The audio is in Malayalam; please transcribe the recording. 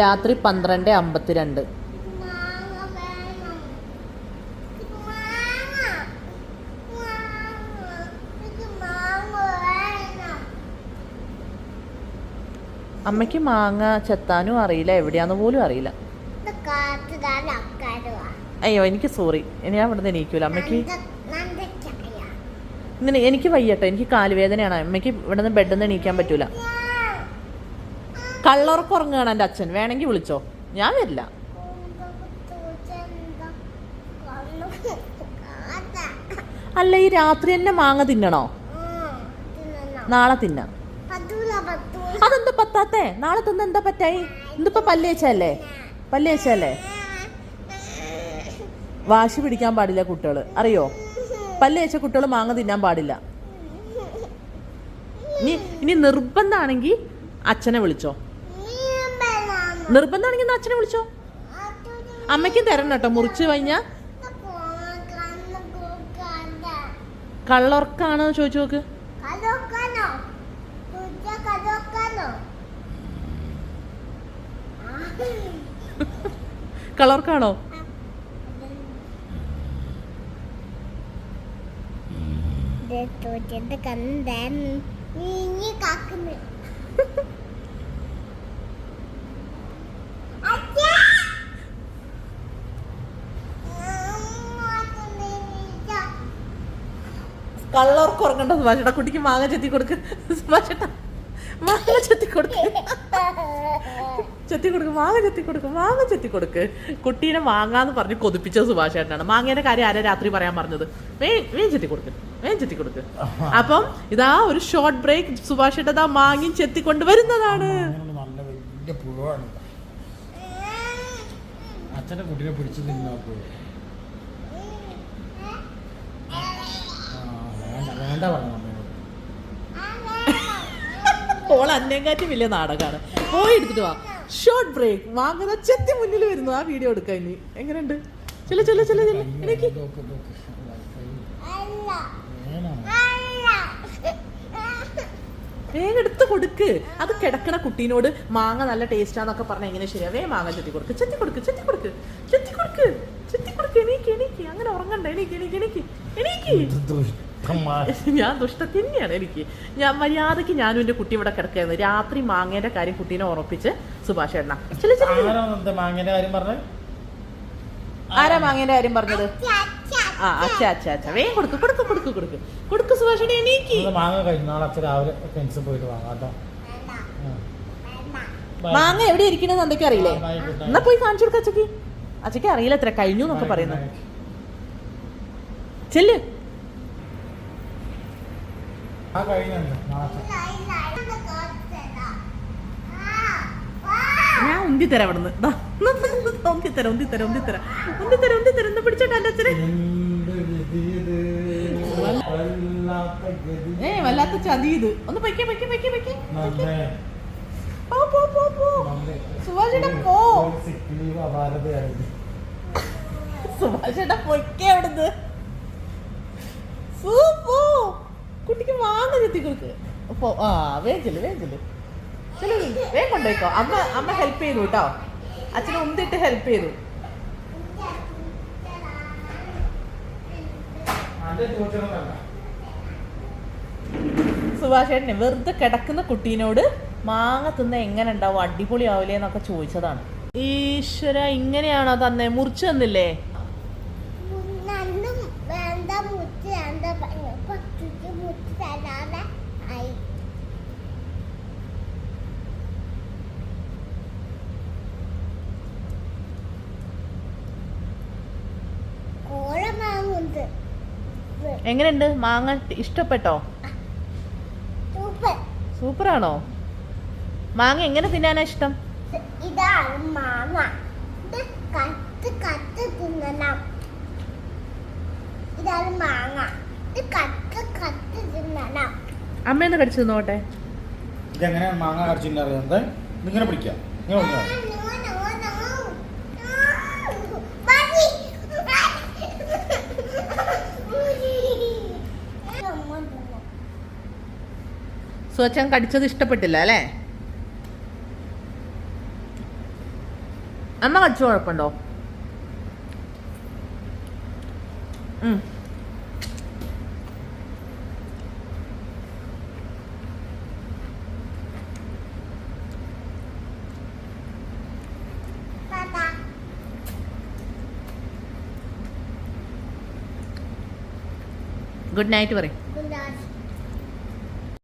രാത്രി പന്ത്രണ്ട് അമ്പത്തിരണ്ട്. അമ്മയ്ക്ക് മാങ്ങ ചെത്താനും അറിയില്ല എവിടെയാന്ന് പോലും അറിയില്ല. അയ്യോ എനിക്ക് സോറി. ഞാൻ ഇവിടുന്ന് എണീക്കൂല. അമ്മയ്ക്ക് എനിക്ക് വയ്യട്ടോ. എനിക്ക് കാലുവേദനയാണ് അമ്മയ്ക്ക് ഇവിടുന്ന് ബെഡിൽ നിന്ന് എണീക്കാൻ പറ്റൂല. കള്ളുറക്കം ഉറങ്ങുകയാണ് എന്റെ അച്ഛൻ. വേണമെങ്കിൽ വിളിച്ചോ. ഞാൻ വരില്ല. അല്ല ഈ രാത്രി തന്നെ മാങ്ങ തിന്നണോ? നാളെ തിന്നാം. അതെന്താ പത്താത്തേ? നാളെ തിന്ന് എന്താ പറ്റായി? ഇതിപ്പോ പല്ലേച്ചല്ലേ പല്ലേച്ചല്ലേ വാശി പിടിക്കാൻ പാടില്ല കുട്ടികൾ അറിയോ? പല്ലേച്ച കുട്ടികൾ മാങ്ങ തിന്നാൻ പാടില്ല. ഇനി ഇനി നിർബന്ധമാണെങ്കിൽ അച്ഛനെ വിളിച്ചോ. നിർബന്ധമാണെങ്കിൽ അച്ഛനെ വിളിച്ചോ? അമ്മയ്ക്ക് തരണം കേട്ടോ. മുറിച്ച് കഴിഞ്ഞ കള്ളൊർക്കാണോ ചോദിച്ചു നോക്ക്. കളർക്കാണോ കണ്ട നീ കാക്കുന്നു. കള്ളോർക്ക് ഉറങ്ങണ്ട സുഭാഷേട്ട കുട്ടിക്ക് മാങ്ങ ചെത്തി കൊടുക്ക്. സുഭാഷേട്ട മാങ്ങ ചെത്തി കൊടുക്ക്. ചെത്തി കൊടുക്ക്. മാങ്ങ ചെത്തി കൊടുക്ക്. മാങ്ങ ചെത്തി കൊടുക്ക്. കുട്ടീനെ മാങ്ങാന്ന് പറഞ്ഞ് കൊതിപ്പിച്ച സുഭാഷേട്ടനാണ് മാങ്ങേന്റെ കാര്യം ആരാ രാത്രി പറയാൻ പറഞ്ഞത്? വേ വേ ചെത്തി കൊടുക്ക്. വേം ചെത്തി കൊടുക്ക്. അപ്പം ഇതാ ഒരു ഷോർട്ട് ബ്രേക്ക് സുഭാഷേട്ട ഇതാ മാങ്ങയും ചെത്തിക്കൊണ്ട് വരുന്നതാണ് അച്ഛന്റെ കുട്ടീനെ പിടിച്ച് തിന്നോക്കൂ വേണ്ട വേണ്ട പറഞ്ഞു അമ്മയോട് ഓൾ അന്നേങ്കാറ്റും വലിയ നാടകമാണ് പോയി എടുത്തിട്ട് വാ. ഷോർട്ട് ബ്രേക്ക് വാങ്ങുന്ന ചെത്തി മുന്നിൽ വരുന്നു. ആ വീഡിയോ എടുക്കാൻ ഇനി. എങ്ങനെയുണ്ട്? ചില ചില ചില ചില എനിക്ക് വേഗം എടുത്ത് കൊടുക്ക്. അത് കിടക്കണ കുട്ടീനോട് മാങ്ങ നല്ല ടേസ്റ്റാന്നൊക്കെ പറഞ്ഞ എങ്ങനെ ശരിയാ? വേ മാങ്ങ ചെത്തി കൊടുക്ക്. ചെത്തി കൊടുക്ക് ചെത്തി കൊടുക്ക്. ചെത്തി കൊടുക്ക്. ചെത്തി കൊടുക്ക്. എണീക്ക് എണീക്ക്. അങ്ങനെ ഉറങ്ങണ്ട. എണീക്ക് എണീക്ക് എണീക്ക്. എണീക്ക്. ഞാൻ ദുഷ്ട തന്നെയാണ് എനിക്ക്. ഞാൻ മര്യാദയ്ക്ക് ഞാനും എന്റെ കുട്ടി ഇവിടെ കിടക്കായിരുന്നു രാത്രി മാങ്ങേന്റെ കാര്യം കുട്ടീനെ ഉറപ്പിച്ച് സുഭാഷ് എണ്ണ ആരാ മാങ്ങേന്റെ കാര്യം പറഞ്ഞത്? ആ അച്ഛ അച്ഛ അച്ഛ. വേഗം കൊടുക്ക് കൊടുക്ക് കൊടുക്ക് കൊടുക്ക്. കൊടുക്ക് സുഭാഷിനെ എണീക്ക്. മാങ്ങ കഴിഞ്ഞ നാളെ അച്ഛൻ രാവിലെ ഫ്രണ്ട്സ് പോയിട്ട് വാങ്ങാം കേട്ടോ. മാങ്ങ എവിടെ ഇരിക്കണെന്ന് എന്തൊക്കെ അറിയില്ലേ. എന്നാ പോയി കാണിച്ചു കൊടുക്ക അച്ഛക്ക് അച്ഛക്ക് അറിയില്ല എത്ര കഴിഞ്ഞു എന്നൊക്കെ പറയുന്നത്. ചെല്ല്. ആ കഴിഞ്ഞുണ്ട് ഞാൻ ഉന്തി തരാം അവിടുന്ന് ഉന്തി തരാം ഉന്തി തരാം ഉന്തി തരാം ഉന്തി തരാം ഉന്തി തരാം പിടിച്ചോട്ടെ എന്റെ അച്ഛനെ. ഏ വല്ലാത്ത ചതി ഇത്. ഒന്ന് പൊയ്ക്കേ പൊയ്ക്കേ പൊയ്ക്കേ പൊയ്ക്കേ. പോ പോ പോ. സുഭാഷേട്ടാ. സുഭാഷേട്ടാ പൊയ്ക്കേ അവിടുന്ന് സൂ, പോ. കുട്ടിക്ക് മാങ്ങ ചെത്തി കൊടുക്ക്. ആ വേഗം ചെല്ല് വേഗം ചെല്ല്. ചെല്ലു വേഗം കൊണ്ടുപോയിക്കോ. അമ്മ അമ്മ ഹെൽപ്പ് ചെയ്തു കേട്ടോ. അച്ഛനെ ഉന്തിട്ട് ഹെൽപ്പ് ചെയ്തു. സുഭാഷേട്ടനെ വെറുതെ കിടക്കുന്ന കുട്ടീനോട് മാങ്ങ തിന്ന എങ്ങനെ ഉണ്ടാവും? അടിപൊളി ആവില്ലേ എന്നൊക്കെ ചോദിച്ചതാണ്. ഈശ്വര ഇങ്ങനെയാണോ തന്നെ? മുറിച്ചു തന്നില്ലേ? എങ്ങനെയുണ്ട്? മാങ്ങ ഇഷ്ടപ്പെട്ടോ? സൂപ്പർ. സൂപ്പറാണോ? മാങ്ങ എങ്ങനെ തിന്നാനാ ഇഷ്ടം? ഇതാണ് മാങ്ങ. ഇത് കത്ത് കത്ത് തിന്നണം. ഇതാണ് മാങ്ങ. ഇത് കത്ത് കത്ത് തിന്നണം. അമ്മയൊന്ന് കടിച്ചു നോട്ടെ ഇതെങ്ങനെയാണ് മാങ്ങ കടിച്ചിട്ട് അറിയുന്നത് ഇങ്ങനെ പിടിക്കാം. ഇങ്ങനെ ആ, പിടിക്കാം no, no, no. ആ, മതി. അമ്മ തിന്നു. സ്വച്ഛൻ കടിച്ചത് ഇഷ്ടപ്പെട്ടില്ല അല്ലേ? അമ്മ കടിച്ചു കുഴപ്പമുണ്ടോ? ഗുഡ് നൈറ്റ് പറയും.